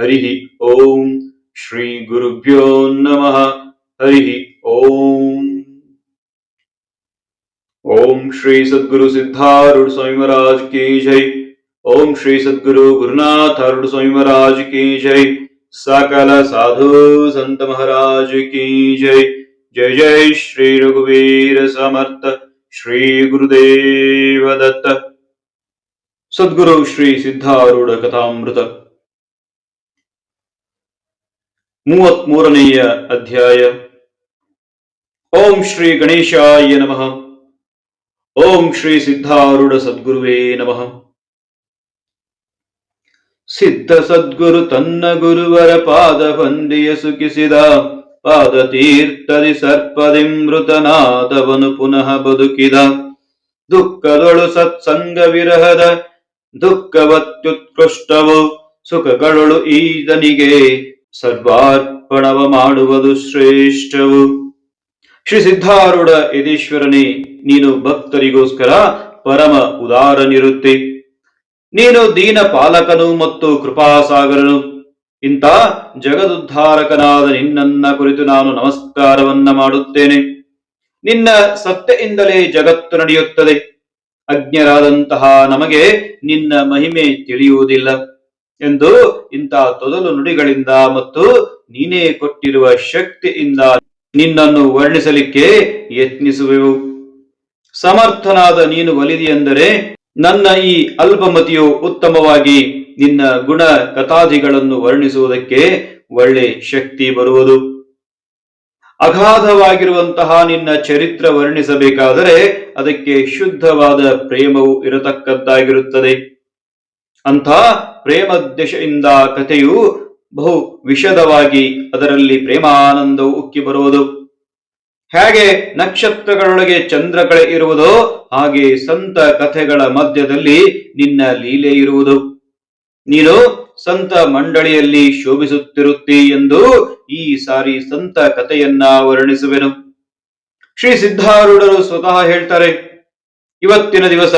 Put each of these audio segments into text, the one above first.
हरि ओम श्री गुरुभ्यो नम। हरि ओम। ओम श्री सदगुरु सिद्धारूढ़ स्वामी महाराज की जय। ओम श्री सदगुरु गुरुनाथ अरुण स्वामी महाराज की जय। सकल साधु संत महाराज की जय। जय जय श्री रघुवीर समर्थ श्री गुरुदेव दत्त। सदगुरु श्री सिद्धारूढ़ कथामृत। ಮೂವತ್ಮೂರನೆಯ ಅಧ್ಯಾಯ. ಓಂ ಶ್ರೀ ಗಣೇಶಾಯ ನಮಃ. ಓಂ ಶ್ರೀ ಸಿದ್ಧಾರೂಢ ಸದ್ಗುರುವೇ ನಮಃ. ಸಿದ್ಧ ಸದ್ಗುರು ತನ್ನ ಗುರುವರ ಪಾದ ಬಂದಿಯ ಸುಖಿಸಿದ ಪಾದ ತೀರ್ಥದಿ ಸರ್ಪದಿ ಮೃತನಾದವನು ಪುನಃ ಬದುಕಿದ. ದುಃಖದೊಳು ಸತ್ಸಂಗ ವಿರಹದ ದುಃಖವತ್ಯುತ್ಕೃಷ್ಟವು ಸುಖಗಳೊಳು ಈತನಿಗೆ ಸರ್ವಾರ್ಪಣವ ಮಾಡುವುದು ಶ್ರೇಷ್ಠವು. ಶ್ರೀ ಸಿದ್ಧಾರೂಢ ಯದೀಶ್ವರನೇ ನೀನು ಭಕ್ತರಿಗೋಸ್ಕರ ಪರಮ ಉದಾರನಿರುತ್ತಿ. ನೀನು ದೀನ ಪಾಲಕನು ಮತ್ತು ಕೃಪಾಸಾಗರನು. ಇಂಥ ಜಗದುದ್ಧಾರಕನಾದ ನಿನ್ನನ್ನ ಕುರಿತು ನಾನು ನಮಸ್ಕಾರವನ್ನ ಮಾಡುತ್ತೇನೆ. ನಿನ್ನ ಸತ್ಯದಿಂದಲೇ ಜಗತ್ತು ನಡೆಯುತ್ತದೆ. ಅಜ್ಞರಾದಂತಹ ನಮಗೆ ನಿನ್ನ ಮಹಿಮೆ ತಿಳಿಯುವುದಿಲ್ಲ. ಎಂದು ಇಂಥ ತೊದಲು ನುಡಿಗಳಿಂದ ಮತ್ತು ನೀನೇ ಕೊಟ್ಟಿರುವ ಶಕ್ತಿಯಿಂದ ನಿನ್ನನ್ನು ವರ್ಣಿಸಲಿಕ್ಕೆ ಯತ್ನಿಸುವೆವು. ಸಮರ್ಥನಾದ ನೀನು ಒಲಿದಿಯೆಂದರೆ ನನ್ನ ಈ ಅಲ್ಪಮತಿಯು ಉತ್ತಮವಾಗಿ ನಿನ್ನ ಗುಣ ಕಥಾದಿಗಳನ್ನು ವರ್ಣಿಸುವುದಕ್ಕೆ ಒಳ್ಳೆ ಶಕ್ತಿ ಬರುವುದು. ಅಗಾಧವಾಗಿರುವಂತಹ ನಿನ್ನ ಚರಿತ್ರ ವರ್ಣಿಸಬೇಕಾದರೆ ಅದಕ್ಕೆ ಶುದ್ಧವಾದ ಪ್ರೇಮವು ಇರತಕ್ಕದ್ದಾಗಿರುತ್ತದೆ ಅಂಥ ಪ್ರೇಮದ್ಯಶೆಯಿಂದ ಕಥೆಯು ಬಹು ವಿಷದವಾಗಿ ಅದರಲ್ಲಿ ಪ್ರೇಮಾನಂದವು ಉಕ್ಕಿ ಬರುವುದು. ಹೇಗೆ ನಕ್ಷತ್ರಗಳೊಳಗೆ ಚಂದ್ರಕಳೆ ಇರುವುದೋ ಹಾಗೆ ಸಂತ ಕಥೆಗಳ ಮಧ್ಯದಲ್ಲಿ ನಿನ್ನ ಲೀಲೆ ಇರುವುದು. ನೀನು ಸಂತ ಮಂಡಳಿಯಲ್ಲಿ ಶೋಭಿಸುತ್ತಿರುತ್ತಿ ಎಂದು ಈ ಸಾರಿ ಸಂತ ಕಥೆಯನ್ನ ವರ್ಣಿಸುವೆನು. ಶ್ರೀ ಸಿದ್ಧಾರೂಢರು ಸ್ವತಃ ಹೇಳ್ತಾರೆ, ಇವತ್ತಿನ ದಿವಸ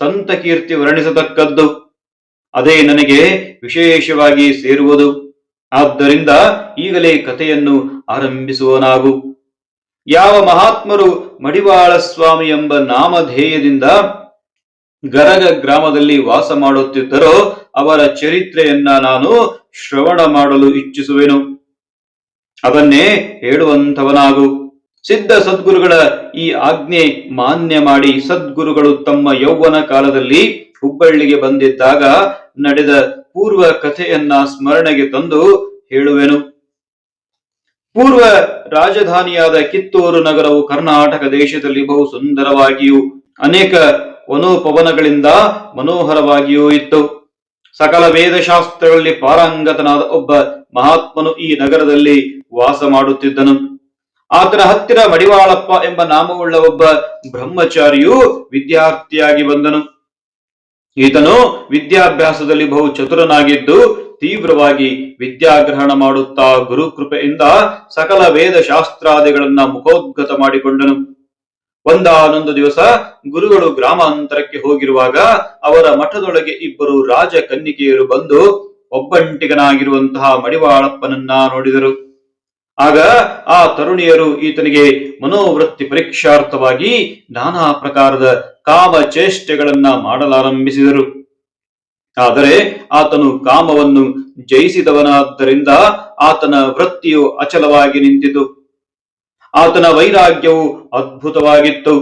ಸಂತ ಕೀರ್ತಿ ವರ್ಣಿಸತಕ್ಕದ್ದು. ಅದೇ ನನಗೆ ವಿಶೇಷವಾಗಿ ಸೇರುವುದು. ಆದ್ದರಿಂದ ಈಗಲೇ ಕಥೆಯನ್ನು ಆರಂಭಿಸುವನಾಗು. ಯಾವ ಮಹಾತ್ಮರು ಮಡಿವಾಳ ಸ್ವಾಮಿ ಎಂಬ ನಾಮಧೇಯದಿಂದ ಗರಗ ಗ್ರಾಮದಲ್ಲಿ ವಾಸ ಮಾಡುತ್ತಿದ್ದರೋ ಅವರ ಚರಿತ್ರೆಯನ್ನ ನಾನು ಶ್ರವಣ ಮಾಡಲು ಇಚ್ಛಿಸುವೆನು. ಅದನ್ನೇ ಹೇಳುವಂಥವನಾಗು. ಸಿದ್ಧ ಸದ್ಗುರುಗಳ ಈ ಆಜ್ಞೆ ಮಾನ್ಯ ಮಾಡಿ ಸದ್ಗುರುಗಳು ತಮ್ಮ ಯೌವನ ಕಾಲದಲ್ಲಿ ಹುಬ್ಬಳ್ಳಿಗೆ ಬಂದಿದ್ದಾಗ ನಡೆದ ಪೂರ್ವ ಕಥೆಯನ್ನ ಸ್ಮರಣೆಗೆ ತಂದು ಹೇಳುವೆನು. ಪೂರ್ವ ರಾಜಧಾನಿಯಾದ ಕಿತ್ತೂರು ನಗರವು ಕರ್ನಾಟಕ ದೇಶದಲ್ಲಿ ಬಹು ಸುಂದರವಾಗಿಯೂ ಅನೇಕ ವನೋಪವನಗಳಿಂದ ಮನೋಹರವಾಗಿಯೂ ಇತ್ತು. ಸಕಲ ವೇದಶಾಸ್ತ್ರಗಳಲ್ಲಿ ಪಾರಂಗತನಾದ ಒಬ್ಬ ಮಹಾತ್ಮನು ಈ ನಗರದಲ್ಲಿ ವಾಸ ಮಾಡುತ್ತಿದ್ದನು. ಆತನ ಹತ್ತಿರ ಮಡಿವಾಳಪ್ಪ ಎಂಬ ನಾಮವುಳ್ಳ ಒಬ್ಬ ಬ್ರಹ್ಮಚಾರಿಯು ವಿದ್ಯಾರ್ಥಿಯಾಗಿ ಬಂದನು. ಈತನು ವಿದ್ಯಾಭ್ಯಾಸದಲ್ಲಿ ಬಹು ಚತುರನಾಗಿದ್ದು ತೀವ್ರವಾಗಿ ವಿದ್ಯಾಗ್ರಹಣ ಮಾಡುತ್ತಾ ಗುರುಕೃಪೆಯಿಂದ ಸಕಲ ವೇದ ಶಾಸ್ತ್ರಾದಿಗಳನ್ನ ಮುಖೋದ್ಗತ ಮಾಡಿಕೊಂಡನು. ಒಂದಾನೊಂದು ದಿವಸ ಗುರುಗಳು ಗ್ರಾಮಾಂತರಕ್ಕೆ ಹೋಗಿರುವಾಗ ಅವರ ಮಠದೊಳಗೆ ಇಬ್ಬರು ರಾಜ ಕನ್ನಿಕೆಯರು ಬಂದು ಒಬ್ಬಂಟಿಗನಾಗಿರುವಂತಹ ಮಡಿವಾಳಪ್ಪನನ್ನ ನೋಡಿದರು. ಆಗ ಆ ತರುಣಿಯರು ಈತನಿಗೆ ಮನೋವೃತ್ತಿ ಪರೀಕ್ಷಾರ್ಥವಾಗಿ ನಾನಾ ಪ್ರಕಾರದ ಕಾಮ ಚೇಷ್ಟೆಗಳನ್ನ ಮಾಡಲಾರಂಭಿಸಿದರು. ಆದರೆ ಆತನು ಕಾಮವನ್ನು ಜಯಿಸಿದವನಾದ್ದರಿಂದ ಆತನ ವೃತ್ತಿಯು ಅಚಲವಾಗಿ ನಿಂತಿತು. ಆತನ ವೈರಾಗ್ಯವು ಅದ್ಭುತವಾಗಿತ್ತು.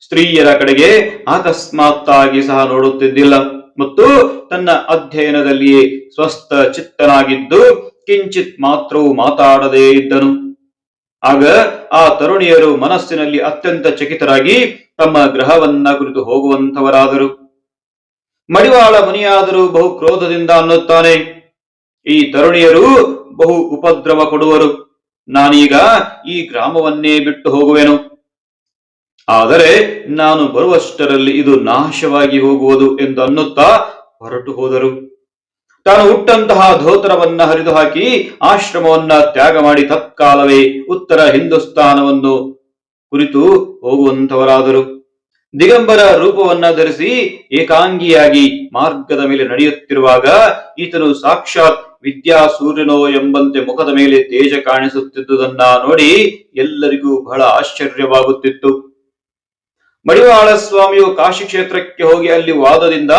ಸ್ತ್ರೀಯರ ಕಡೆಗೆ ಅಕಸ್ಮಾತ್ತಾಗಿ ಸಹ ನೋಡುತ್ತಿದ್ದಿಲ್ಲ ಮತ್ತು ತನ್ನ ಅಧ್ಯಯನದಲ್ಲಿಯೇ ಸ್ವಸ್ಥ ಚಿತ್ತನಾಗಿದ್ದು ಕಿಂಚಿತ್ ಮಾತ್ರವೂ ಮಾತಾಡದೇ ಇದ್ದನು. ಆಗ ಆ ತರುಣಿಯರು ಮನಸ್ಸಿನಲ್ಲಿ ಅತ್ಯಂತ ಚಕಿತರಾಗಿ ತಮ್ಮ ಗ್ರಹವನ್ನ ಕುರಿತು ಹೋಗುವಂತವರಾದರು ಮಡಿವಾಳ ಮುನಿಯಾದರೂ ಬಹು ಕ್ರೋಧದಿಂದ ಅನ್ನುತ್ತಾನೆ. ಈ ತರುಣಿಯರು ಬಹು ಉಪದ್ರವ ಕೊಡುವರು. ನಾನೀಗ ಈ ಗ್ರಾಮವನ್ನೇ ಬಿಟ್ಟು ಹೋಗುವೆನು. ಆದರೆ ನಾನು ಬರುವಷ್ಟರಲ್ಲಿ ಇದು ನಾಶವಾಗಿ ಹೋಗುವುದು ಎಂದು ಅನ್ನುತ್ತಾ ಹೊರಟು ಹೋದರು. ತಾನು ಹುಟ್ಟಂತಹ ಧೋತರವನ್ನ ಹರಿದು ಹಾಕಿ ಆಶ್ರಮವನ್ನ ತ್ಯಾಗ ಮಾಡಿ ತತ್ಕಾಲವೇ ಉತ್ತರ ಹಿಂದೂಸ್ತಾನವನ್ನು ಕುರಿತು ಹೋಗುವಂತವರಾದರು ದಿಗಂಬರ ರೂಪವನ್ನ ಧರಿಸಿ ಏಕಾಂಗಿಯಾಗಿ ಮಾರ್ಗದ ಮೇಲೆ ನಡೆಯುತ್ತಿರುವಾಗ ಈತನು ಸಾಕ್ಷಾತ್ ವಿದ್ಯಾ ಸೂರ್ಯನೋ ಎಂಬಂತೆ ಮುಖದ ಮೇಲೆ ತೇಜ ಕಾಣಿಸುತ್ತಿದ್ದುದನ್ನ ನೋಡಿ ಎಲ್ಲರಿಗೂ ಬಹಳ ಆಶ್ಚರ್ಯವಾಗುತ್ತಿತ್ತು. ಮಡಿವಾಳ ಸ್ವಾಮಿಯು ಕಾಶಿ ಕ್ಷೇತ್ರಕ್ಕೆ ಹೋಗಿ ಅಲ್ಲಿ ವಾದದಿಂದ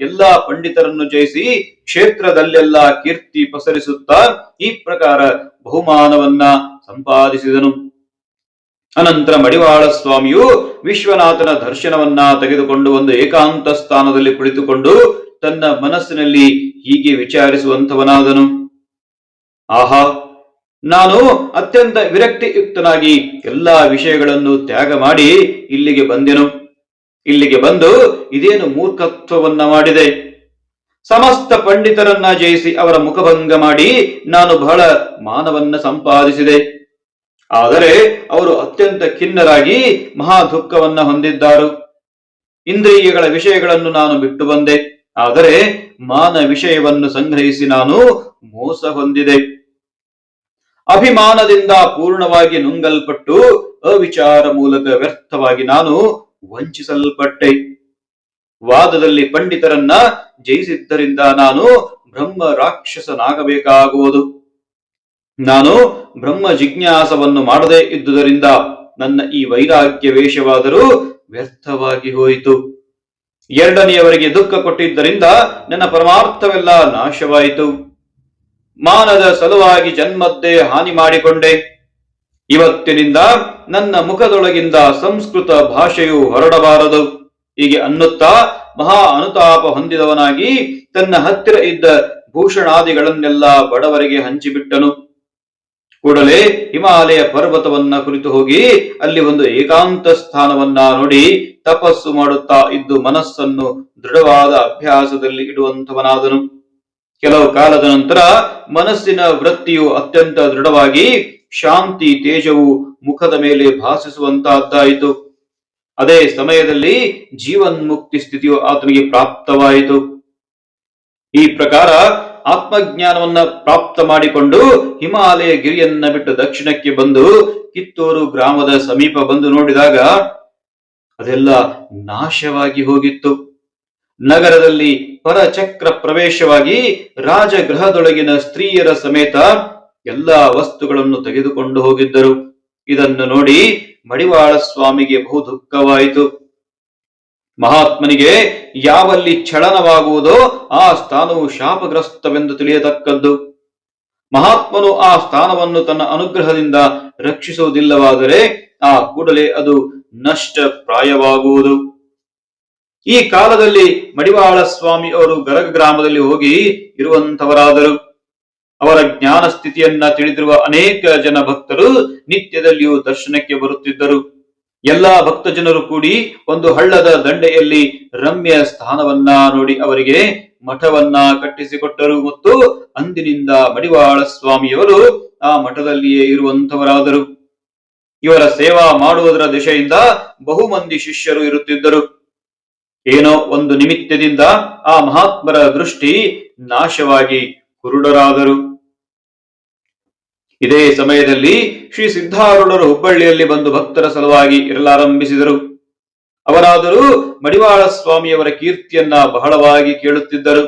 ಎಲ್ಲಾ ಪಂಡಿತರನ್ನು ಜಯಿಸಿ ಕ್ಷೇತ್ರದಲ್ಲೆಲ್ಲ ಕೀರ್ತಿ ಪಸರಿಸುತ್ತಾ ಈ ಪ್ರಕಾರ ಬಹುಮಾನವನ್ನ ಸಂಪಾದಿಸಿದನು. ಅನಂತರ ಮಡಿವಾಳ ಸ್ವಾಮಿಯು ವಿಶ್ವನಾಥನ ದರ್ಶನವನ್ನ ತೆಗೆದುಕೊಂಡು ಒಂದು ಏಕಾಂತ ಸ್ಥಾನದಲ್ಲಿ ಕುಳಿತುಕೊಂಡು ತನ್ನ ಮನಸ್ಸಿನಲ್ಲಿ ಹೀಗೆ ವಿಚಾರಿಸುವಂತವನಾದನು ಆಹಾ ನಾನು ಅತ್ಯಂತ ವಿರಕ್ತಿಯುಕ್ತನಾಗಿ ಎಲ್ಲಾ ವಿಷಯಗಳನ್ನು ತ್ಯಾಗ ಮಾಡಿ ಇಲ್ಲಿಗೆ ಬಂದೆನು. ಇಲ್ಲಿಗೆ ಬಂದು ಇದೇನು ಮೂರ್ಖತ್ವವನ್ನ ಮಾಡಿದೆ. ಸಮಸ್ತ ಪಂಡಿತರನ್ನ ಜಯಿಸಿ ಅವರ ಮುಖಭಂಗ ಮಾಡಿ ನಾನು ಬಹಳ ಮಾನವನ್ನ ಸಂಪಾದಿಸಿದೆ. ಆದರೆ ಅವರು ಅತ್ಯಂತ ಖಿನ್ನರಾಗಿ ಮಹಾ ದುಃಖವನ್ನ ಹೊಂದಿದ್ದಾರು. ಇಂದ್ರಿಯಗಳ ವಿಷಯಗಳನ್ನು ನಾನು ಬಿಟ್ಟು ಬಂದೆ. ಆದರೆ ಮಾನ ವಿಷಯವನ್ನು ಸಂಗ್ರಹಿಸಿ ನಾನು ಮೋಸ ಹೊಂದಿದೆ. ಅಭಿಮಾನದಿಂದ ಪೂರ್ಣವಾಗಿ ನುಂಗಲ್ಪಟ್ಟು ಅವಿಚಾರ ಮೂಲಕ ವ್ಯರ್ಥವಾಗಿ ನಾನು ವಂಚಿಸಲ್ಪಟ್ಟೆ. ವಾದದಲ್ಲಿ ಪಂಡಿತರನ್ನ ಜಯಿಸಿದ್ದರಿಂದ ನಾನು ಬ್ರಹ್ಮ ರಾಕ್ಷಸನಾಗಬೇಕಾಗುವುದು. ನಾನು ಬ್ರಹ್ಮ ಜಿಜ್ಞಾಸವನ್ನು ಮಾಡದೇ ಇದ್ದುದರಿಂದ ನನ್ನ ಈ ವೈರಾಗ್ಯ ವೇಷವಾದರೂ ವ್ಯರ್ಥವಾಗಿ ಹೋಯಿತು. ಎರಡನೆಯವರಿಗೆ ದುಃಖ ಕೊಟ್ಟಿದ್ದರಿಂದ ನನ್ನ ಪರಮಾರ್ಥವೆಲ್ಲ ನಾಶವಾಯಿತು. ಮಾನದ ಸಲುವಾಗಿ ಜನ್ಮದ್ದೇ ಹಾನಿ ಮಾಡಿಕೊಂಡೆ. ಇವತ್ತಿನಿಂದ ನನ್ನ ಮುಖದೊಳಗಿಂದ ಸಂಸ್ಕೃತ ಭಾಷೆಯು ಹೊರಡಬಾರದು. ಹೀಗೆ ಅನ್ನುತ್ತಾ ಮಹಾ ಅನುತಾಪ ಹೊಂದಿದವನಾಗಿ ತನ್ನ ಹತ್ತಿರ ಇದ್ದ ಭೂಷಣಾದಿಗಳನ್ನೆಲ್ಲ ಬಡವರಿಗೆ ಹಂಚಿಬಿಟ್ಟನು. ಕೂಡಲೇ ಹಿಮಾಲಯ ಪರ್ವತವನ್ನ ಕುರಿತು ಹೋಗಿ ಅಲ್ಲಿ ಒಂದು ಏಕಾಂತ ಸ್ಥಾನವನ್ನ ನೋಡಿ ತಪಸ್ಸು ಮಾಡುತ್ತಾ ಇದ್ದು ಮನಸ್ಸನ್ನು ದೃಢವಾದ ಅಭ್ಯಾಸದಲ್ಲಿ ಇಡುವಂತವನಾದನು ಕೆಲವು ಕಾಲದ ನಂತರ ಮನಸ್ಸಿನ ವೃತ್ತಿಯು ಅತ್ಯಂತ ದೃಢವಾಗಿ ಶಾಂತಿ, ತೇಜವು ಮುಖದ ಮೇಲೆ ಭಾಸಿಸುವಂತಹದ್ದಾಯಿತು ಅದೇ ಸಮಯದಲ್ಲಿ ಜೀವನ್ಮುಕ್ತಿ ಸ್ಥಿತಿಯು ಆತನಿಗೆ ಪ್ರಾಪ್ತವಾಯಿತು. ಈ ಪ್ರಕಾರ ಆತ್ಮಜ್ಞಾನವನ್ನ ಪ್ರಾಪ್ತ ಮಾಡಿಕೊಂಡು ಹಿಮಾಲಯ ಗಿರಿಯನ್ನ ಬಿಟ್ಟು ದಕ್ಷಿಣಕ್ಕೆ ಬಂದು ಕಿತ್ತೂರು ಗ್ರಾಮದ ಸಮೀಪ ಬಂದು ನೋಡಿದಾಗ ಅದೆಲ್ಲ ನಾಶವಾಗಿ ಹೋಗಿತ್ತು. ನಗರದಲ್ಲಿ ಪರಚಕ್ರ ಪ್ರವೇಶವಾಗಿ ರಾಜಗೃಹದೊಳಗಿನ ಸ್ತ್ರೀಯರ ಸಮೇತ ಎಲ್ಲಾ ವಸ್ತುಗಳನ್ನು ತೆಗೆದುಕೊಂಡು ಹೋಗಿದ್ದರು. ಇದನ್ನು ನೋಡಿ ಮಡಿವಾಳ ಸ್ವಾಮಿಗೆ ಬಹು ದುಃಖವಾಯಿತು. ಮಹಾತ್ಮನಿಗೆ ಯಾವಲ್ಲಿ ಚಳನವಾಗುವುದೋ ಆ ಸ್ಥಾನವು ಶಾಪಗ್ರಸ್ತವೆಂದು ತಿಳಿಯತಕ್ಕದ್ದು. ಮಹಾತ್ಮನು ಆ ಸ್ಥಾನವನ್ನು ತನ್ನ ಅನುಗ್ರಹದಿಂದ ರಕ್ಷಿಸುವುದಿಲ್ಲವಾದರೆ ಆ ಕೂಡಲೇ ಅದು ನಷ್ಟ ಪ್ರಾಯವಾಗುವುದು ಈ ಕಾಲದಲ್ಲಿ ಮಡಿವಾಳ ಸ್ವಾಮಿ ಅವರು ಗರಗ ಗ್ರಾಮದಲ್ಲಿ ಹೋಗಿ ಇರುವಂತವರಾದರು ಅವರ ಜ್ಞಾನ ಸ್ಥಿತಿಯನ್ನ ತಿಳಿದಿರುವ ಅನೇಕ ಜನ ಭಕ್ತರು ನಿತ್ಯದಲ್ಲಿಯೂ ದರ್ಶನಕ್ಕೆ ಬರುತ್ತಿದ್ದರು. ಎಲ್ಲಾ ಭಕ್ತ ಜನರು ಕೂಡಿ ಒಂದು ಹಳ್ಳದ ದಂಡೆಯಲ್ಲಿ ರಮ್ಯ ಸ್ಥಾನವನ್ನ ನೋಡಿ ಅವರಿಗೆ ಮಠವನ್ನ ಕಟ್ಟಿಸಿಕೊಟ್ಟರು ಮತ್ತು ಅಂದಿನಿಂದ ಮಡಿವಾಳ ಸ್ವಾಮಿಯವರು ಆ ಮಠದಲ್ಲಿಯೇ ಇರುವಂತವರಾದರು ಇವರ ಸೇವಾ ಮಾಡುವುದರ ದಿಶೆಯಿಂದ ಬಹುಮಂದಿ ಶಿಷ್ಯರು ಇರುತ್ತಿದ್ದರು. ಏನೋ ಒಂದು ನಿಮಿತ್ತದಿಂದ ಆ ಮಹಾತ್ಮರ ದೃಷ್ಟಿ ನಾಶವಾಗಿ ಕುರುಡರಾದರು. ಇದೇ ಸಮಯದಲ್ಲಿ ಶ್ರೀ ಸಿದ್ಧಾರೂಢರು ಹುಬ್ಬಳ್ಳಿಯಲ್ಲಿ ಬಂದು ಭಕ್ತರ ಸಲುವಾಗಿ ಇರಲಾರಂಭಿಸಿದರು. ಅವರಾದರೂ ಮಡಿವಾಳ ಸ್ವಾಮಿಯವರ ಕೀರ್ತಿಯನ್ನ ಬಹಳವಾಗಿ ಕೇಳುತ್ತಿದ್ದರು.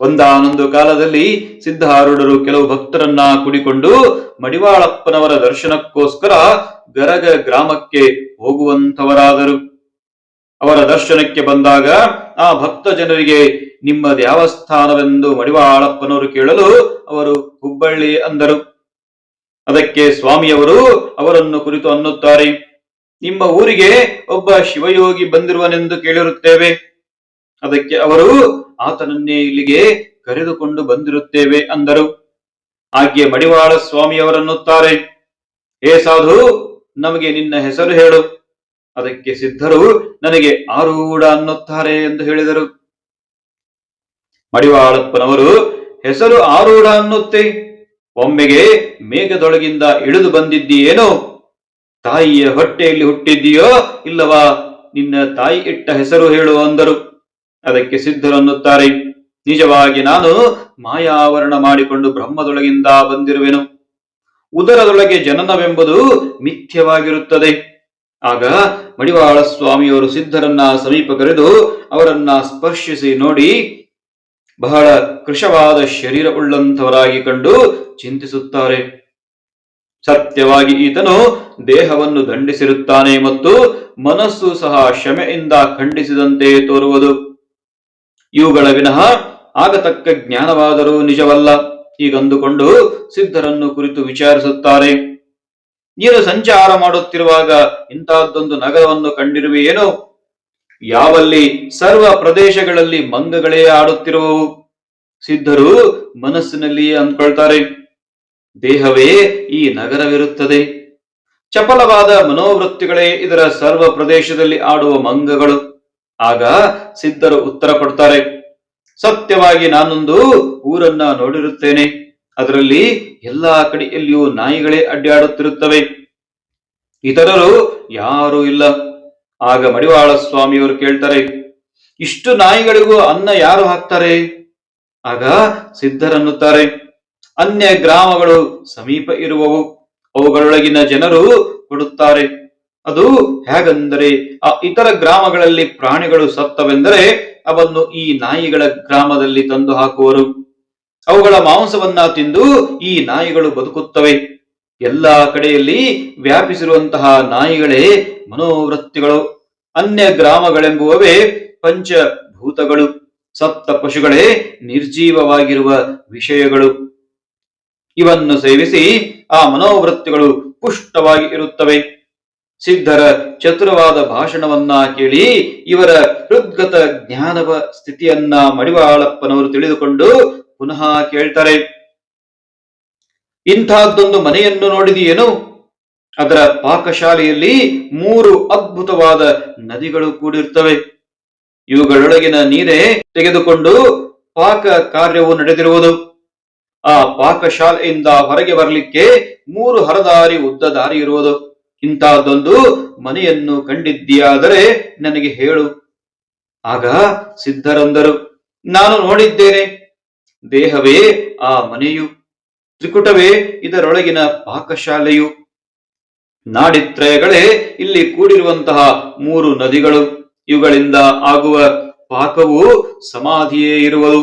ಒಂದಾನೊಂದು ಕಾಲದಲ್ಲಿ ಸಿದ್ಧಾರೂಢರು ಕೆಲವು ಭಕ್ತರನ್ನ ಕುಡಿಕೊಂಡು ಮಡಿವಾಳಪ್ಪನವರ ದರ್ಶನಕ್ಕೋಸ್ಕರ ಗರಗ ಗ್ರಾಮಕ್ಕೆ ಹೋಗುವಂತವರಾದರು ಅವರ ದರ್ಶನಕ್ಕೆ ಬಂದಾಗ ಆ ಭಕ್ತ ಜನರಿಗೆ, ನಿಮ್ಮ ದೇವಸ್ಥಾನವೆಂದು ಮಡಿವಾಳಪ್ಪನವರು ಕೇಳಲು ಅವರು ಹುಬ್ಬಳ್ಳಿ ಅಂದರು. ಅದಕ್ಕೆ ಸ್ವಾಮಿಯವರು ಅವರನ್ನು ಕುರಿತು ಅನ್ನುತ್ತಾರೆ, ನಿಮ್ಮ ಊರಿಗೆ ಒಬ್ಬ ಶಿವಯೋಗಿ ಬಂದಿರುವನೆಂದು ಕೇಳಿರುತ್ತೇವೆ. ಅದಕ್ಕೆ ಅವರು, ಆತನನ್ನೇ ಇಲ್ಲಿಗೆ ಕರೆದುಕೊಂಡು ಬಂದಿರುತ್ತೇವೆ ಅಂದರು. ಹಾಗೆ ಮಡಿವಾಳ ಸ್ವಾಮಿಯವರನ್ನುತ್ತಾರೆ ಹೇ ಸಾಧು, ನಮಗೆ ನಿನ್ನ ಹೆಸರು ಹೇಳು. ಅದಕ್ಕೆ ಸಿದ್ಧರು ನನಗೆ ಆರೂಢ ಅನ್ನುತ್ತಾರೆ ಎಂದು ಹೇಳಿದರು. ಮಡಿವಾಳಪ್ಪನವರು, ಹೆಸರು ಆರೂಢ ಅನ್ನುತ್ತೆ. ಒಮ್ಮೆಗೆ ಮೇಘದೊಳಗಿಂದ ಇಳಿದು ಬಂದಿದ್ದೀಯೇನೋ? ತಾಯಿಯ ಹೊಟ್ಟೆಯಲ್ಲಿ ಹುಟ್ಟಿದ್ದೀಯೋ ಇಲ್ಲವಾ? ನಿನ್ನ ತಾಯಿ ಇಟ್ಟ ಹೆಸರು ಹೇಳು ಅಂದರು. ಅದಕ್ಕೆ ಸಿದ್ಧರು ಅನ್ನುತ್ತಾರೆ, ನಿಜವಾಗಿ ನಾನು ಮಾಯಾವರಣ ಮಾಡಿಕೊಂಡು ಬ್ರಹ್ಮದೊಳಗಿಂದ ಬಂದಿರುವೆನು. ಉದರದೊಳಗೆ ಜನನವೆಂಬುದು ಮಿಥ್ಯವಾಗಿರುತ್ತದೆ. ಆಗ ಮಡಿವಾಳ ಸ್ವಾಮಿಯವರು ಸಿದ್ಧರನ್ನ ಸಮೀಪ ಕರೆದು ಅವರನ್ನ ಸ್ಪರ್ಶಿಸಿ ನೋಡಿ ಬಹಳ ಕೃಶವಾದ ಶರೀರ ಉಳ್ಳಂಥವರಾಗಿ ಕಂಡು ಚಿಂತಿಸುತ್ತಾರೆ. ಸತ್ಯವಾಗಿ ಈತನು ದೇಹವನ್ನು ದಂಡಿಸಿರುತ್ತಾನೆ ಮತ್ತು ಮನಸ್ಸು ಸಹ ಶಮೆಯಿಂದ ಖಂಡಿಸಿದಂತೆ ತೋರುವುದು. ಇವುಗಳ ವಿನಃ ಆಗತಕ್ಕ ಜ್ಞಾನವಾದರೂ ನಿಜವಲ್ಲ. ಹೀಗಂದುಕೊಂಡು ಸಿದ್ಧರನ್ನು ಕುರಿತು ವಿಚಾರಿಸುತ್ತಾರೆ. ನೀನು ಸಂಚಾರ ಮಾಡುತ್ತಿರುವಾಗ ಇಂತಹದ್ದೊಂದು ನಗರವನ್ನು ಕಂಡಿರುವೆಯೇನೋ? ಯಾವಲ್ಲಿ ಸರ್ವ ಪ್ರದೇಶಗಳಲ್ಲಿ ಮಂಗಗಳೇ ಆಡುತ್ತಿರುವವು? ಸಿದ್ಧರು ಮನಸ್ಸಿನಲ್ಲಿ ಅಂದ್ಕೊಳ್ತಾರೆ, ದೇಹವೇ ಈ ನಗರವಿರುತ್ತದೆ. ಚಪಲವಾದ ಮನೋವೃತ್ತಿಗಳೇ ಇದರ ಸರ್ವ ಪ್ರದೇಶದಲ್ಲಿ ಆಡುವ ಮಂಗಗಳು. ಆಗ ಸಿದ್ಧರು ಉತ್ತರ ಕೊಡ್ತಾರೆ, ಸತ್ಯವಾಗಿ ನಾನೊಂದು ಊರನ್ನ ನೋಡಿರುತ್ತೇನೆ. ಅದರಲ್ಲಿ ಎಲ್ಲಾ ಕಡೆಯಲ್ಲಿಯೂ ನಾಯಿಗಳೇ ಅಡ್ಡಾಡುತ್ತಿರುತ್ತವೆ. ಇತರರು ಯಾರೂ ಇಲ್ಲ. ಆಗ ಮಡಿವಾಳ ಸ್ವಾಮಿಯವರು ಕೇಳ್ತಾರೆ, ಇಷ್ಟು ನಾಯಿಗಳಿಗೂ ಅನ್ನ ಯಾರು ಹಾಕ್ತಾರೆ? ಆಗ ಸಿದ್ಧರನ್ನುತ್ತಾರೆ, ಅನ್ಯ ಗ್ರಾಮಗಳು ಸಮೀಪ ಇರುವವು, ಅವುಗಳೊಳಗಿನ ಜನರು ಕೊಡುತ್ತಾರೆ. ಅದು ಹೇಗಂದರೆ, ಆ ಇತರ ಗ್ರಾಮಗಳಲ್ಲಿ ಪ್ರಾಣಿಗಳು ಸತ್ತವೆಂದರೆ, ಅವನ್ನು ಈ ನಾಯಿಗಳ ಗ್ರಾಮದಲ್ಲಿ ತಂದು ಹಾಕುವರು. ಅವುಗಳ ಮಾಂಸವನ್ನ ತಿಂದು ಈ ನಾಯಿಗಳು ಬದುಕುತ್ತವೆ. ಎಲ್ಲ ಕಡೆಯಲ್ಲಿ ವ್ಯಾಪಿಸಿರುವಂತಹ ನಾಯಿಗಳೇ ಮನೋವೃತ್ತಿಗಳು. ಅನ್ಯ ಗ್ರಾಮಗಳೆಂಬುವವೇ ಪಂಚಭೂತಗಳು. ಸಪ್ತ ಪಶುಗಳೇ ನಿರ್ಜೀವವಾಗಿರುವ ವಿಷಯಗಳು. ಇವನ್ನು ಸೇವಿಸಿ ಆ ಮನೋವೃತ್ತಿಗಳು ಪುಷ್ಟವಾಗಿ ಇರುತ್ತವೆ. ಸಿದ್ಧರ ಚತುರವಾದ ಭಾಷಣವನ್ನ ಕೇಳಿ ಇವರ ಹೃದ್ಗತ ಜ್ಞಾನವ ಸ್ಥಿತಿಯನ್ನ ಮಡಿವಾಳಪ್ಪನವರು ತಿಳಿದುಕೊಂಡು ಪುನಃ ಕೇಳ್ತಾರೆ, ಇಂತಹದ್ದೊಂದು ಮನೆಯನ್ನು ನೋಡಿದೆಯೇನು? ಅದರ ಪಾಕಶಾಲೆಯಲ್ಲಿ ಮೂರು ಅದ್ಭುತವಾದ ನದಿಗಳು ಕೂಡಿರ್ತವೆ. ಇವುಗಳೊಳಗಿನ ನೀರೇ ತೆಗೆದುಕೊಂಡು ಪಾಕ ಕಾರ್ಯವು ನಡೆದಿರುವುದು. ಆ ಪಾಕಶಾಲೆಯಿಂದ ಹೊರಗೆ ಬರಲಿಕ್ಕೆ ಮೂರು ಹರದಾರಿ ಉದ್ದ ದಾರಿ ಇರುವುದು. ಇಂತಹದ್ದೊಂದು ಮನೆಯನ್ನು ಕಂಡಿದ್ದೀಯಾದರೆ ನನಗೆ ಹೇಳು. ಆಗ ಸಿದ್ಧರಂದರು, ನಾನು ನೋಡಿದ್ದೇನೆ. ದೇಹವೇ ಆ ಮನೆಯು, ತ್ರಿಕುಟವೇ ಇದರೊಳಗಿನ ಪಾಕಶಾಲೆಯು. ನಾಡಿತ್ರಯಗಳೇ ಇಲ್ಲಿ ಕೂಡಿರುವಂತಹ ಮೂರು ನದಿಗಳು, ಇವುಗಳಿಂದ ಆಗುವ ಪಾಕವು ಸಮಾಧಿಯೇ ಇರುವುದು.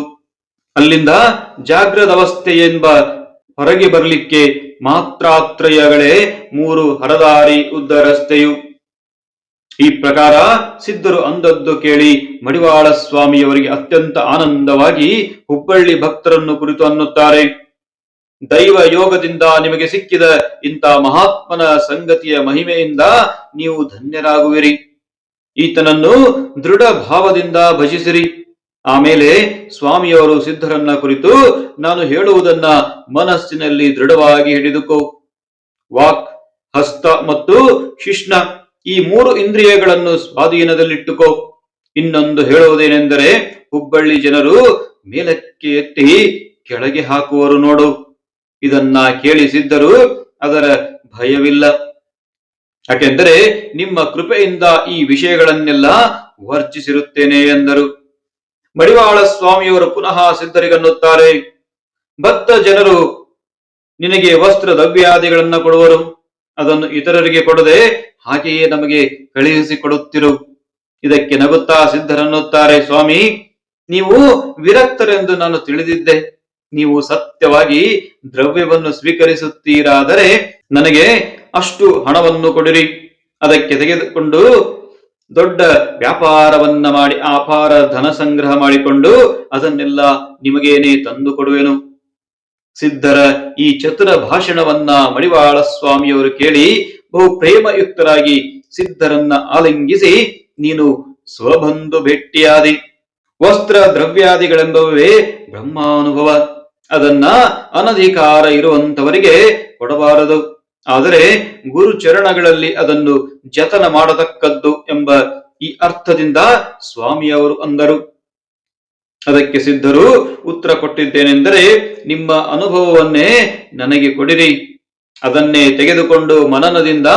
ಅಲ್ಲಿಂದ ಜಾಗ್ರದ ಅವಸ್ಥೆ ಎಂಬ ಹೊರಗೆ ಬರಲಿಕ್ಕೆ ಮಾತ್ರಾತ್ರಯಗಳೇ ಮೂರು ಹರದಾರಿ ಉದ್ದ ರಸ್ತೆಯು. ಈ ಪ್ರಕಾರ ಸಿದ್ಧರು ಅಂದದ್ದು ಕೇಳಿ ಮಡಿವಾಳ ಸ್ವಾಮಿಯವರಿಗೆ ಅತ್ಯಂತ ಆನಂದವಾಗಿ ಹುಬ್ಬಳ್ಳಿ ಭಕ್ತರನ್ನು ಕುರಿತು ಅನ್ನುತ್ತಾರೆ. ದೈವ ಯೋಗದಿಂದ ನಿಮಗೆ ಸಿಕ್ಕಿದ ಇಂಥ ಮಹಾತ್ಮನ ಸಂಗತಿಯ ಮಹಿಮೆಯಿಂದ ನೀವು ಧನ್ಯರಾಗುವಿರಿ. ಈತನನ್ನು ದೃಢ ಭಾವದಿಂದ ಭಜಿಸಿರಿ. ಆಮೇಲೆ ಸ್ವಾಮಿಯವರು ಸಿದ್ಧರನ್ನ ಕುರಿತು ನಾನು ಹೇಳುವುದನ್ನ ಮನಸ್ಸಿನಲ್ಲಿ ದೃಢವಾಗಿ ಹಿಡಿದುಕೋ. ವಾಕ್, ಹಸ್ತ ಮತ್ತು ಶಿಷ್ಣ. ಈ ಮೂರು ಇಂದ್ರಿಯಗಳನ್ನು ಸ್ವಾಧೀನದಲ್ಲಿಟ್ಟುಕೋ. ಇನ್ನೊಂದು ಹೇಳುವುದೇನೆಂದರೆ, ಹುಬ್ಬಳ್ಳಿ ಜನರು ಮೇಲಕ್ಕೆ ಎತ್ತಿ ಕೆಳಗೆ ಹಾಕುವರು ನೋಡು. ಇದನ್ನ ಕೇಳಿಸಿದ್ದರೂ ಅದರ ಭಯವಿಲ್ಲ. ಯಾಕೆಂದರೆ, ನಿಮ್ಮ ಕೃಪೆಯಿಂದ ಈ ವಿಷಯಗಳನ್ನೆಲ್ಲ ವರ್ಜಿಸಿರುತ್ತೇನೆ ಎಂದರು. ಮಡಿವಾಳ ಸ್ವಾಮಿಯವರು ಪುನಃ ಸಿದ್ಧರಿಗನ್ನುತ್ತಾರೆ. ಭಕ್ತ ಜನರು ನಿನಗೆ ವಸ್ತ್ರ ದ್ರವ್ಯಾದಿಗಳನ್ನ ಕೊಡುವರು. ಅದನ್ನು ಇತರರಿಗೆ ಕೊಡದೆ ಹಾಗೆಯೇ ನಮಗೆ ಕಳುಹಿಸಿಕೊಡುತ್ತಿರು. ಇದಕ್ಕೆ ನಗುತ್ತಾ ಸಿದ್ಧರನ್ನುತ್ತಾರೆ, ಸ್ವಾಮಿ. ನೀವು ವಿರಕ್ತರೆಂದು ನಾನು ತಿಳಿದಿದ್ದೆ. ನೀವು ಸತ್ಯವಾಗಿ ದ್ರವ್ಯವನ್ನು ಸ್ವೀಕರಿಸುತ್ತೀರಾದರೆ ನನಗೆ ಅಷ್ಟು ಹಣವನ್ನು ಕೊಡಿರಿ. ಅದಕ್ಕೆ ತೆಗೆದುಕೊಂಡು ದೊಡ್ಡ ವ್ಯಾಪಾರವನ್ನ ಮಾಡಿ ಅಪಾರ ಧನ ಸಂಗ್ರಹ ಮಾಡಿಕೊಂಡು ಅದನ್ನೆಲ್ಲ ನಿಮಗೇನೆ ತಂದು ಕೊಡುವೆನು. ಸಿದ್ಧರ ಈ ಚತುರ ಭಾಷಣವನ್ನ ಮಡಿವಾಳ ಸ್ವಾಮಿಯವರು ಕೇಳಿ ಬಹು ಪ್ರೇಮಯುಕ್ತರಾಗಿ ಸಿದ್ಧರನ್ನ ಆಲಿಂಗಿಸಿ ನೀನು ಸ್ವಬಂಧು ಭೇಟಿಯಾದಿ, ವಸ್ತ್ರ ದ್ರವ್ಯಾದಿಗಳೆಂಬವೇ ಬ್ರಹ್ಮಾನುಭವ. ಅದನ್ನ ಅನಧಿಕಾರ ಇರುವಂತವರಿಗೆ ಕೊಡಬಾರದು. ಆದರೆ ಗುರು ಚರಣಗಳಲ್ಲಿ ಅದನ್ನು ಜತನ ಮಾಡತಕ್ಕದ್ದು ಎಂಬ ಈ ಅರ್ಥದಿಂದ ಸ್ವಾಮಿಯವರು ಅಂದರು. ಅದಕ್ಕೆ ಸಿದ್ಧರು ಉತ್ತರ ಕೊಟ್ಟಿದ್ದೇನೆಂದರೆ ನಿಮ್ಮ ಅನುಭವವನ್ನೇ ನನಗೆ ಕೊಡಿರಿ. ಅದನ್ನೇ ತೆಗೆದುಕೊಂಡು ಮನನದಿಂದ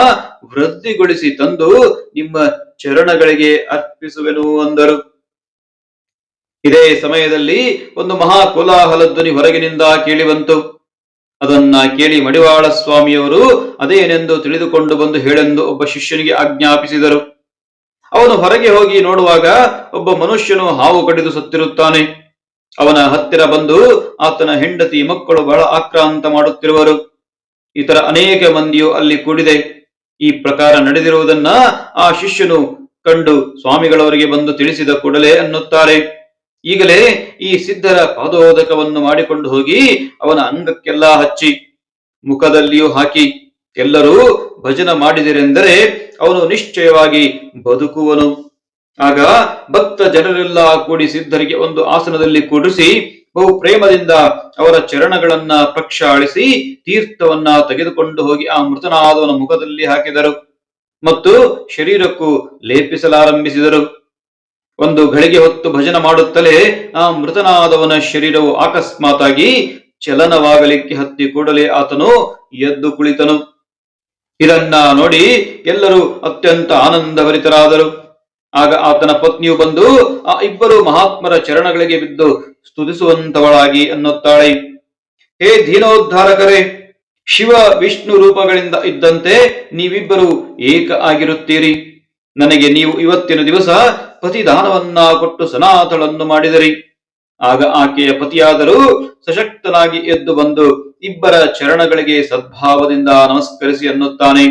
ವೃದ್ಧಿಗೊಳಿಸಿ ತಂದು ನಿಮ್ಮ ಚರಣಗಳಿಗೆ ಅರ್ಪಿಸುವೆನು ಅಂದರು. ಇದೇ ಸಮಯದಲ್ಲಿ ಒಂದು ಮಹಾ ಕೋಲಾಹಲ ಧ್ವನಿ ಹೊರಗಿನಿಂದ ಕೇಳಿಬಂತು ಅದನ್ನ ಕೇಳಿ ಮಡಿವಾಳ ಸ್ವಾಮಿಯವರು ಅದೇನೆಂದು ತಿಳಿದುಕೊಂಡು ಬಂದು ಹೇಳೆಂದು ಒಬ್ಬ ಶಿಷ್ಯನಿಗೆ ಆಜ್ಞಾಪಿಸಿದರು. ಅವನು ಹೊರಗೆ ಹೋಗಿ ನೋಡುವಾಗ ಒಬ್ಬ ಮನುಷ್ಯನು ಹಾವು ಕಡಿದು ಸತ್ತಿರುತ್ತಾನೆ. ಅವನ ಹತ್ತಿರ ಬಂದು ಆತನ ಹೆಂಡತಿ ಮಕ್ಕಳು ಬಹಳ ಆಕ್ರಾಂತ ಮಾಡುತ್ತಿರುವರು. ಇತರ ಅನೇಕ ಮಂದಿಯು ಅಲ್ಲಿ ಕೂಡಿದೆ. ಈ ಪ್ರಕಾರ ನಡೆದಿರುವುದನ್ನ ಆ ಶಿಷ್ಯನು ಕಂಡು ಸ್ವಾಮಿಗಳವರಿಗೆ ಬಂದು ತಿಳಿಸಿದ ಕೂಡಲೇ ಅನ್ನುತ್ತಾರೆ. ಈಗಲೇ ಈ ಸಿದ್ಧರ ಪಾದೋದಕವನ್ನು ಮಾಡಿಕೊಂಡು ಹೋಗಿ ಅವನ ಅಂಗಕ್ಕೆಲ್ಲ ಹಚ್ಚಿ, ಮುಖದಲ್ಲಿಯೂ ಹಾಕಿ, ಎಲ್ಲರೂ ಭಜನ ಮಾಡಿದಿರೆಂದರೆ ಅವನು ನಿಶ್ಚಯವಾಗಿ ಬದುಕುವನು. ಆಗ ಭಕ್ತ ಜನರೆಲ್ಲ ಕೂಡಿ ಸಿದ್ಧರಿಗೆ ಒಂದು ಆಸನದಲ್ಲಿ ಕೂಡಿಸಿ ಬಹು ಪ್ರೇಮದಿಂದ ಅವರ ಚರಣಗಳನ್ನ ಪ್ರಕ್ಷಾಳಿಸಿ ತೀರ್ಥವನ್ನ ತೆಗೆದುಕೊಂಡು ಹೋಗಿ ಆ ಮೃತನಾದವನ ಮುಖದಲ್ಲಿ ಹಾಕಿದರು. ಮತ್ತು ಶರೀರಕ್ಕೂ ಲೇಪಿಸಲಾರಂಭಿಸಿದರು. ಒಂದು ಗಳಿಗೆ ಹೊತ್ತು ಭಜನ ಮಾಡುತ್ತಲೇ ಆ ಮೃತನಾದವನ ಶರೀರವು ಅಕಸ್ಮಾತಾಗಿ ಚಲನವಾಗಲಿಕ್ಕೆ ಹತ್ತಿ ಕೂಡಲೇ ಆತನು ಎದ್ದು ಕುಳಿತನು. ಇದನ್ನ ನೋಡಿ ಎಲ್ಲರೂ ಅತ್ಯಂತ ಆನಂದಭರಿತರಾದರು. ಆಗ ಆತನ ಪತ್ನಿಯು ಬಂದು, ಆ ಇಬ್ಬರು ಮಹಾತ್ಮರ ಚರಣಗಳಿಗೆ ಬಿದ್ದು ಸ್ತುತಿಸುವಂತವಳಾಗಿ ಅನ್ನುತ್ತಾಳೆ. ಹೇ ದೀನೋದ್ಧಾರಕರೇ, ಶಿವ ವಿಷ್ಣು ರೂಪಗಳಿಂದ ಇದ್ದಂತೆ ನೀವಿಬ್ಬರು ಏಕ ಆಗಿರುತ್ತೀರಿ. ನನಗೆ ನೀವು ಇವತ್ತಿನ ದಿವಸ ಪತಿದಾನವನ್ನ ಕೊಟ್ಟು ಸನಾತಳನ್ನು ಮಾಡಿದರಿ. ಆಗ ಆಕೆಯ ಪತಿಯಾದರೂ ಸಶಕ್ತನಾಗಿ ಎದ್ದು ಬಂದು ಇಬ್ಬರ ಚರಣಗಳಿಗೆ ಸದ್ಭಾವದಿಂದ ನಮಸ್ಕರಿಸಿ ಅನ್ನುತ್ತಾನೆ.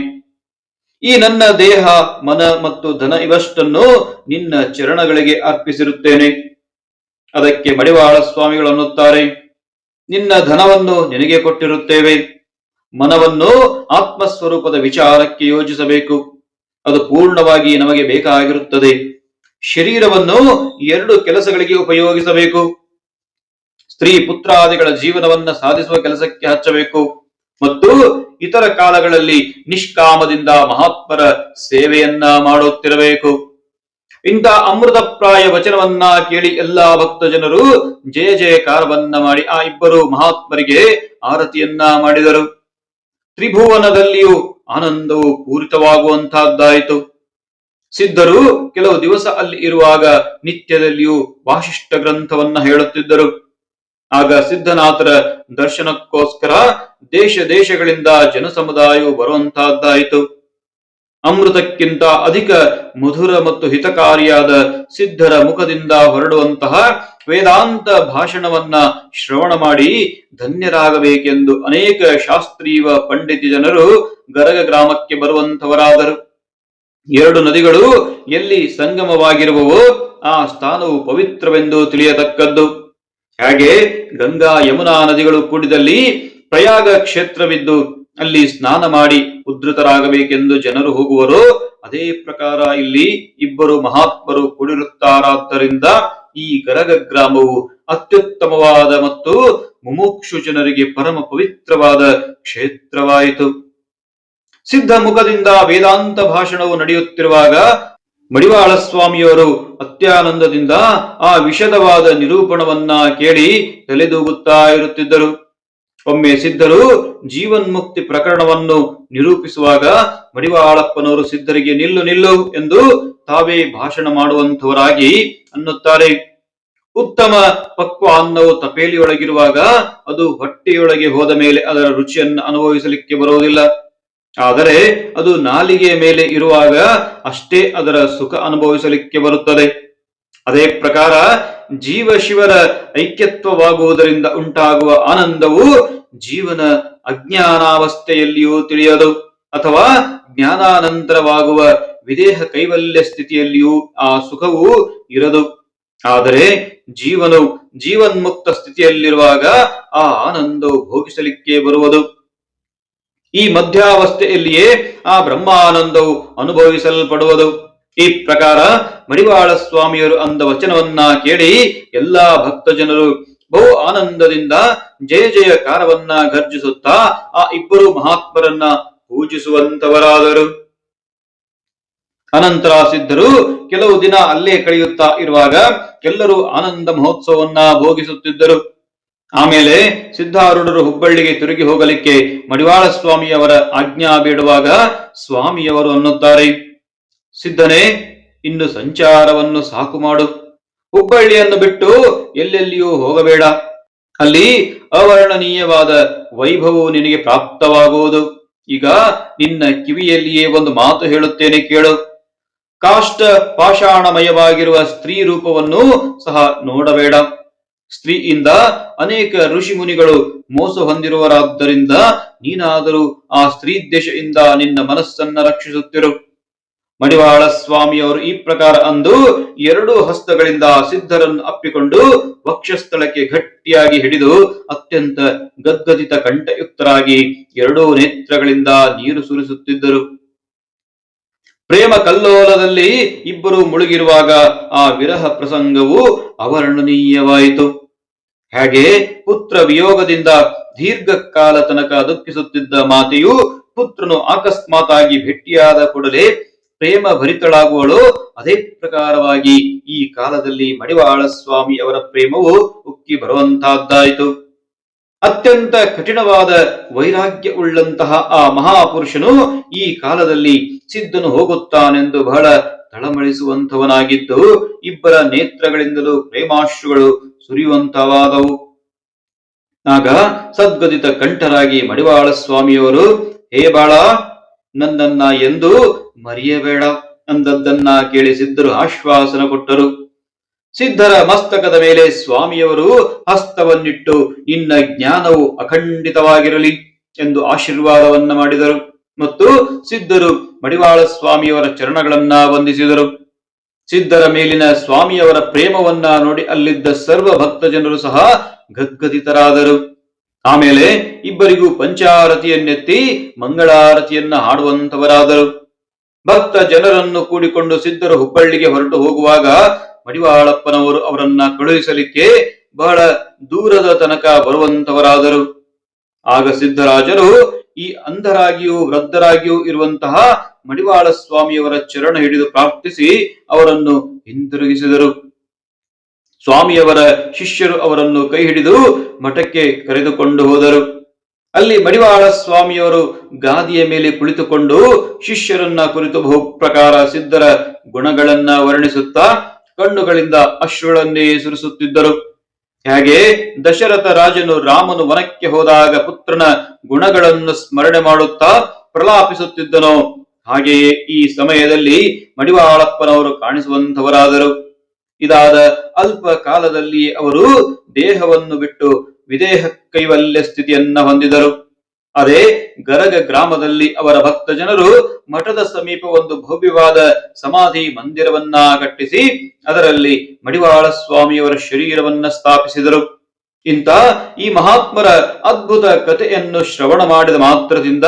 ಈ ನನ್ನ ದೇಹ, ಮನ ಮತ್ತು ಧನ ಇವಷ್ಟನ್ನು ನಿನ್ನ ಚರಣಗಳಿಗೆ ಅರ್ಪಿಸಿರುತ್ತೇನೆ. ಅದಕ್ಕೆ ಮಡಿವಾಳ ಸ್ವಾಮಿಗಳು ಅನ್ನುತ್ತಾರೆ, ನಿನ್ನ ಧನವನ್ನು ನಿನಗೆ ಕೊಟ್ಟಿರುತ್ತೇವೆ. ಮನವನ್ನು ಆತ್ಮಸ್ವರೂಪದ ವಿಚಾರಕ್ಕೆ ಯೋಜಿಸಬೇಕು. ಅದು ಪೂರ್ಣವಾಗಿ ನಮಗೆ ಬೇಕಾಗಿರುತ್ತದೆ. ಶರೀರವನ್ನು ಎರಡು ಕೆಲಸಗಳಿಗೆ ಉಪಯೋಗಿಸಬೇಕು. ಸ್ತ್ರೀ ಪುತ್ರಾದಿಗಳ ಜೀವನವನ್ನ ಸಾಧಿಸುವ ಕೆಲಸಕ್ಕೆ ಹಚ್ಚಬೇಕು. ಮತ್ತು ಇತರ ಕಾಲಗಳಲ್ಲಿ ನಿಷ್ಕಾಮದಿಂದ ಮಹಾತ್ಮರ ಸೇವೆಯನ್ನ ಮಾಡುತ್ತಿರಬೇಕು. ಇಂಥ ಅಮೃತಪ್ರಾಯ ವಚನವನ್ನ ಕೇಳಿ ಎಲ್ಲಾ ಭಕ್ತ ಜನರು ಜಯ ಜಯಕಾರವನ್ನ ಮಾಡಿ ಆ ಇಬ್ಬರು ಮಹಾತ್ಮರಿಗೆ ಆರತಿಯನ್ನ ಮಾಡಿದರು. ತ್ರಿಭುವನದಲ್ಲಿಯೂ ಆನಂದವು ಪೂರಿತವಾಗುವಂತಹದ್ದಾಯಿತು ಸಿದ್ಧರು ಕೆಲವು ದಿವಸ ಅಲ್ಲಿ ಇರುವಾಗ ನಿತ್ಯದಲ್ಲಿಯೂ ವಾಸಿಷ್ಠ ಗ್ರಂಥವನ್ನ ಹೇಳುತ್ತಿದ್ದರು. ಆಗ ಸಿದ್ಧನಾಥರ ದರ್ಶನಕ್ಕೋಸ್ಕರ ದೇಶ ದೇಶಗಳಿಂದ ಜನಸಮುದಾಯವು ಬರುವಂತಹದ್ದಾಯಿತು ಅಮೃತಕ್ಕಿಂತ ಅಧಿಕ ಮಧುರ ಮತ್ತು ಹಿತಕಾರಿಯಾದ ಸಿದ್ಧರ ಮುಖದಿಂದ ಹೊರಡುವಂತಹ ವೇದಾಂತ ಭಾಷಣವನ್ನ ಶ್ರವಣ ಮಾಡಿ ಧನ್ಯರಾಗಬೇಕೆಂದು ಅನೇಕ ಶಾಸ್ತ್ರೀಯ ಪಂಡಿತ ಜನರು ಗರಗ ಗ್ರಾಮಕ್ಕೆ ಬರುವಂತವರಾದರು ಎರಡು ನದಿಗಳು ಎಲ್ಲಿ ಸಂಗಮವಾಗಿರುವವೋ ಆ ಸ್ಥಾನವು ಪವಿತ್ರವೆಂದು ತಿಳಿಯತಕ್ಕದ್ದು. ಹಾಗೆ ಗಂಗಾ ಯಮುನಾ ನದಿಗಳು ಕೂಡಿದಲ್ಲಿ ಪ್ರಯಾಗ ಕ್ಷೇತ್ರವಿದ್ದು ಅಲ್ಲಿ ಸ್ನಾನ ಮಾಡಿ ಉದ್ಧತರಾಗಬೇಕೆಂದು ಜನರು ಹೋಗುವರು. ಅದೇ ಪ್ರಕಾರ ಇಲ್ಲಿ ಇಬ್ಬರು ಮಹಾತ್ಮರು ಕೂಡಿರುತ್ತಾರಾದ್ದರಿಂದ ಈ ಗರಗ ಗ್ರಾಮವು ಅತ್ಯುತ್ತಮವಾದ ಮತ್ತು ಮುಮುಕ್ಷು ಜನರಿಗೆ ಪರಮ ಪವಿತ್ರವಾದ ಕ್ಷೇತ್ರವಾಯಿತು. ಸಿದ್ಧ ಮುಖದಿಂದ ವೇದಾಂತ ಭಾಷಣವು ನಡೆಯುತ್ತಿರುವಾಗ ಮಡಿವಾಳ ಸ್ವಾಮಿಯವರು ಅತ್ಯಾನಂದದಿಂದ ಆ ವಿಷದವಾದ ನಿರೂಪಣವನ್ನ ಕೇಳಿ ತಲೆದೂಗುತ್ತಾ ಇರುತ್ತಿದ್ದರು. ಒಮ್ಮೆ ಸಿದ್ಧರು ಜೀವನ್ಮುಕ್ತಿ ಪ್ರಕರಣವನ್ನು ನಿರೂಪಿಸುವಾಗ ಮಡಿವಾಳಪ್ಪನವರು ಸಿದ್ಧರಿಗೆ ನಿಲ್ಲು ನಿಲ್ಲು ಎಂದು ತಾವೇ ಭಾಷಣ ಮಾಡುವಂಥವರಾಗಿ ಅನ್ನುತ್ತಾರೆ. ಉತ್ತಮ ಪಕ್ವ ಅನ್ನವು ತಪೇಲಿಯೊಳಗಿರುವಾಗ ಅದು ಹೊಟ್ಟೆಯೊಳಗೆ ಹೋದ ಮೇಲೆ ಅದರ ರುಚಿಯನ್ನು ಅನುಭವಿಸಲಿಕ್ಕೆ ಬರುವುದಿಲ್ಲ. ಆದರೆ ಅದು ನಾಲಿಗೆಯ ಮೇಲೆ ಇರುವಾಗ ಅಷ್ಟೇ ಅದರ ಸುಖ ಅನುಭವಿಸಲಿಕ್ಕೆ ಬರುತ್ತದೆ. ಅದೇ ಪ್ರಕಾರ ಜೀವ ಶಿವರ ಐಕ್ಯತ್ವವಾಗುವುದರಿಂದ ಉಂಟಾಗುವ ಆನಂದವು ಜೀವನ ಅಜ್ಞಾನಾವಸ್ಥೆಯಲ್ಲಿಯೂ ತಿಳಿಯದು, ಅಥವಾ ಜ್ಞಾನಾನಂತರವಾಗುವ ವಿದೇಹ ಕೈವಲ್ಯ ಸ್ಥಿತಿಯಲ್ಲಿಯೂ ಆ ಸುಖವು ಇರದು. ಆದರೆ ಜೀವನು ಜೀವನ್ಮುಕ್ತ ಸ್ಥಿತಿಯಲ್ಲಿರುವಾಗ ಆ ಆನಂದವು ಭೋಗಿಸಲಿಕ್ಕೆ ಬರುವುದು. ಈ ಮಧ್ಯಾವಸ್ಥೆಯಲ್ಲಿಯೇ ಆ ಬ್ರಹ್ಮಾನಂದವು ಅನುಭವಿಸಲ್ಪಡುವುದು. ಈ ಪ್ರಕಾರ ಮಡಿವಾಳ ಸ್ವಾಮಿಯರು ಅಂದ ವಚನವನ್ನ ಕೇಳಿ ಎಲ್ಲಾ ಭಕ್ತ ಜನರು ಬಹು ಆನಂದದಿಂದ ಜಯ ಜಯಕಾರವನ್ನ ಗರ್ಜಿಸುತ್ತಾ ಆ ಇಬ್ಬರು ಮಹಾತ್ಮರನ್ನ ಪೂಜಿಸುವಂತವರಾದರು. ಅನಂತರ ಸಿದ್ಧರು ಕೆಲವು ದಿನ ಅಲ್ಲೇ ಕಳೆಯುತ್ತಾ ಇರುವಾಗ ಎಲ್ಲರೂ ಆನಂದ ಮಹೋತ್ಸವವನ್ನ ಭೋಗಿಸುತ್ತಿದ್ದರು. ಆಮೇಲೆ ಸಿದ್ಧಾರೂಢರು ಹುಬ್ಬಳ್ಳಿಗೆ ತಿರುಗಿ ಹೋಗಲಿಕ್ಕೆ ಮಡಿವಾಳ ಸ್ವಾಮಿಯವರ ಆಜ್ಞಾ ಬೇಡುವಾಗ ಸ್ವಾಮಿಯವರು ಅನ್ನುತ್ತಾರೆ. ಸಿದ್ಧನೇ, ಇನ್ನು ಸಂಚಾರವನ್ನು ಸಾಕು ಮಾಡು. ಹುಬ್ಬಳ್ಳಿಯನ್ನು ಬಿಟ್ಟು ಎಲ್ಲೆಲ್ಲಿಯೂ ಹೋಗಬೇಡ. ಅಲ್ಲಿ ಅವರ್ಣನೀಯವಾದ ವೈಭವವು ನಿನಗೆ ಪ್ರಾಪ್ತವಾಗುವುದು. ಈಗ ನಿನ್ನ ಕಿವಿಯಲ್ಲಿಯೇ ಒಂದು ಮಾತು ಹೇಳುತ್ತೇನೆ ಕೇಳು. ಕಾಷ್ಟ ಪಾಷಾಣಮಯವಾಗಿರುವ ಸ್ತ್ರೀ ರೂಪವನ್ನು ಸಹ ನೋಡಬೇಡ. ಸ್ತ್ರೀಯಿಂದ ಅನೇಕ ಋಷಿ ಮುನಿಗಳು ಮೋಸ ಹೊಂದಿರುವರಾದ್ದರಿಂದ ನೀನಾದರೂ ಆ ಸ್ತ್ರೀ ದೇಶದಿಂದ ನಿನ್ನ ಮನಸ್ಸನ್ನ ರಕ್ಷಿಸುತ್ತಿರು. ಮಡಿವಾಳ ಸ್ವಾಮಿಯವರು ಈ ಪ್ರಕಾರ ಅಂದು ಎರಡೂ ಹಸ್ತಗಳಿಂದ ಸಿದ್ಧರನ್ನು ಅಪ್ಪಿಕೊಂಡು ವಕ್ಷಸ್ಥಳಕ್ಕೆ ಗಟ್ಟಿಯಾಗಿ ಹಿಡಿದು ಅತ್ಯಂತ ಗದ್ಗದಿತ ಕಂಠಯುಕ್ತರಾಗಿ ಎರಡೂ ನೇತ್ರಗಳಿಂದ ನೀರು ಸುರಿಸುತ್ತಿದ್ದರು. ಪ್ರೇಮ ಕಲ್ಲೋಲದಲ್ಲಿ ಇಬ್ಬರು ಮುಳುಗಿರುವಾಗ ಆ ವಿರಹ ಪ್ರಸಂಗವು ಅವರ್ಣನೀಯವಾಯಿತು. ಹಾಗೆ ಪುತ್ರ ವಿಯೋಗದಿಂದ ದೀರ್ಘಕಾಲ ತನಕ ದುಃಖಿಸುತ್ತಿದ್ದ ಮಾತೆಯು ಪುತ್ರನು ಅಕಸ್ಮಾತಾಗಿ ಭೇಟಿಯಾದ ಕೂಡಲೇ ಪ್ರೇಮ ಭರಿತಳಾಗುವಳು. ಅದೇ ಪ್ರಕಾರವಾಗಿ ಈ ಕಾಲದಲ್ಲಿ ಮಡಿವಾಳ ಸ್ವಾಮಿ ಅವರ ಪ್ರೇಮವು ಉಕ್ಕಿ ಬರುವಂತಹದ್ದಾಯಿತು ಅತ್ಯಂತ ಕಠಿಣವಾದ ವೈರಾಗ್ಯ ಉಳ್ಳಂತಹ ಆ ಮಹಾಪುರುಷನು ಈ ಕಾಲದಲ್ಲಿ ಸಿದ್ಧನು ಹೋಗುತ್ತಾನೆಂದು ಬಹಳ ತಳಮಳಿಸುವಂಥವನಾಗಿದ್ದು, ಇಬ್ಬರ ನೇತ್ರಗಳಿಂದಲೂ ಪ್ರೇಮಾಶ್ರುಗಳು ಸುರಿಯುವಂತವಾದವು ಆಗ ಸದ್ಗದಿತ ಕಂಠರಾಗಿ ಮಡಿವಾಳ ಸ್ವಾಮಿಯವರು ಹೇ ಬಾಳ, ನನ್ನನ್ನ ಎಂದು ಮರೆಯಬೇಡ ಅಂದದ್ದನ್ನ ಕೇಳಿಸಿದ್ದರು ಆಶ್ವಾಸನ ಕೊಟ್ಟರು. ಸಿದ್ಧರ ಮಸ್ತಕದ ಮೇಲೆ ಸ್ವಾಮಿಯವರು ಹಸ್ತವನ್ನಿಟ್ಟು ನಿನ್ನ ಜ್ಞಾನವು ಅಖಂಡಿತವಾಗಿರಲಿ ಎಂದು ಆಶೀರ್ವಾದವನ್ನ ಮಾಡಿದರು. ಮತ್ತು ಸಿದ್ಧರು ಮಡಿವಾಳ ಸ್ವಾಮಿಯವರ ಚರಣಗಳನ್ನ ವಂದಿಸಿದರು. ಸಿದ್ಧರ ಮೇಲಿನ ಸ್ವಾಮಿಯವರ ಪ್ರೇಮವನ್ನ ನೋಡಿ ಅಲ್ಲಿದ್ದ ಸರ್ವ ಭಕ್ತ ಜನರು ಸಹ ಗದ್ಗದಿತರಾದರು. ಆಮೇಲೆ ಇಬ್ಬರಿಗೂ ಪಂಚಾರತಿಯನ್ನೆತ್ತಿ ಮಂಗಳಾರತಿಯನ್ನ ಹಾಡುವಂತವರಾದರು. ಭಕ್ತ ಜನರನ್ನು ಕೂಡಿಕೊಂಡು ಸಿದ್ಧರು ಹುಬ್ಬಳ್ಳಿಗೆ ಹೊರಟು ಹೋಗುವಾಗ ಮಡಿವಾಳಪ್ಪನವರು ಅವರನ್ನ ಕಳುಹಿಸಲಿಕ್ಕೆ ಬಹಳ ದೂರದ ತನಕ ಬರುವಂತವರಾದರು. ಆಗ ಸಿದ್ಧರಾಜರು ಈ ಅಂಧರಾಗಿಯೂ ವೃದ್ಧರಾಗಿಯೂ ಇರುವಂತಹ ಮಡಿವಾಳ ಸ್ವಾಮಿಯವರ ಚರಣ ಹಿಡಿದು ಪ್ರಾರ್ಥಿಸಿ ಅವರನ್ನು ಹಿಂದಿರುಗಿಸಿದರು. ಸ್ವಾಮಿಯವರ ಶಿಷ್ಯರು ಅವರನ್ನು ಕೈ ಹಿಡಿದು ಮಠಕ್ಕೆ ಕರೆದುಕೊಂಡು ಹೋದರು. ಅಲ್ಲಿ ಮಡಿವಾಳ ಸ್ವಾಮಿಯವರು ಗಾದಿಯ ಮೇಲೆ ಕುಳಿತುಕೊಂಡು ಶಿಷ್ಯರನ್ನ ಕುರಿತು ಬಹು ಪ್ರಕಾರ ಸಿದ್ಧರ ಗುಣಗಳನ್ನ ವರ್ಣಿಸುತ್ತಾ ಕಣ್ಣುಗಳಿಂದ ಅಶ್ರುಗಳನ್ನೇ ಸುರಿಸುತ್ತಿದ್ದರು ಹಾಗೆ ದಶರಥ ರಾಜನು ರಾಮನು ವನಕ್ಕೆ ಹೋದಾಗ ಪುತ್ರನ ಗುಣಗಳನ್ನು ಸ್ಮರಣೆ ಮಾಡುತ್ತಾ ಪ್ರಲಾಪಿಸುತ್ತಿದ್ದನು. ಹಾಗೆಯೇ ಈ ಸಮಯದಲ್ಲಿ ಮಡಿವಾಳಪ್ಪನವರು ಕಾಣಿಸುವಂತವರಾದರು ಇದಾದ ಅಲ್ಪ ಕಾಲದಲ್ಲಿ ಅವರು ದೇಹವನ್ನು ಬಿಟ್ಟು ವಿದೇಹ ಕೈವಲ್ಯ ಸ್ಥಿತಿಯನ್ನ ಹೊಂದಿದರು. ಅದೇ ಗರಗ ಗ್ರಾಮದಲ್ಲಿ ಅವರ ಭಕ್ತ ಜನರು ಮಠದ ಸಮೀಪ ಒಂದು ಭವ್ಯವಾದ ಸಮಾಧಿ ಮಂದಿರವನ್ನ ಕಟ್ಟಿಸಿ ಅದರಲ್ಲಿ ಮಡಿವಾಳ ಸ್ವಾಮಿಯವರ ಶರೀರವನ್ನ ಸ್ಥಾಪಿಸಿದರು. ಇಂತ ಈ ಮಹಾತ್ಮರ ಅದ್ಭುತ ಕಥೆಯನ್ನು ಶ್ರವಣ ಮಾಡಿದ ಮಾತ್ರದಿಂದ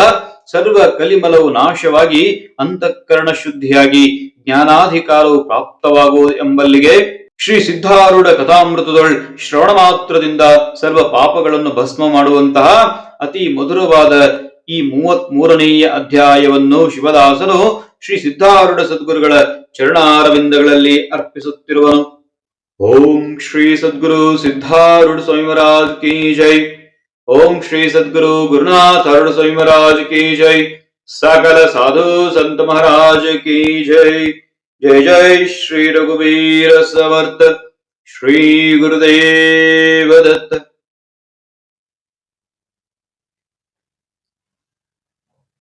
ಸರ್ವ ಕಲಿಮಲವು ನಾಶವಾಗಿ, ಅಂತಃಕರಣ ಶುದ್ಧಿಯಾಗಿ, ಜ್ಞಾನಾಧಿಕಾರವು ಪ್ರಾಪ್ತವಾಗುವುದು ಎಂಬಲ್ಲಿಗೆ ಶ್ರೀ ಸಿದ್ಧಾರೂಢ ಕಥಾಮೃತದೊಳ್ ಶ್ರವಣ ಮಾತ್ರದಿಂದ ಸರ್ವ ಪಾಪಗಳನ್ನು ಭಸ್ಮ ಮಾಡುವಂತಹ ಅತಿ ಮಧುರವಾದ ಈ ಮೂವತ್ ಮೂರನೆಯ ಅಧ್ಯಾಯವನ್ನು ಶಿವದಾಸನು ಶ್ರೀ ಸಿದ್ಧಾರೂಢ ಸದ್ಗುರುಗಳ ಚರಣಾರವಿಂದಗಳಲ್ಲಿ ಅರ್ಪಿಸುತ್ತಿರುವನು. ಓಂ ಶ್ರೀ ಸದ್ಗುರು ಸಿದ್ಧಾರೂಢ ಸ್ವಾಮಿ ಕೀ ಜೈ. ಓಂ ಶ್ರೀ ಸದ್ಗುರು ಗುರುನಾಥ ಅರುಣ ಸ್ವಾಮಿ ಮಹಾರಾಜ್ ಕಿ ಜೈ. ಸಕಲ ಸಾಧು ಸಂತ ಮಹಾರಾಜ್ ಕಿ ಜೈ. जय जय श्री रघुवीर समर्थ श्री गुरुदेव दत्त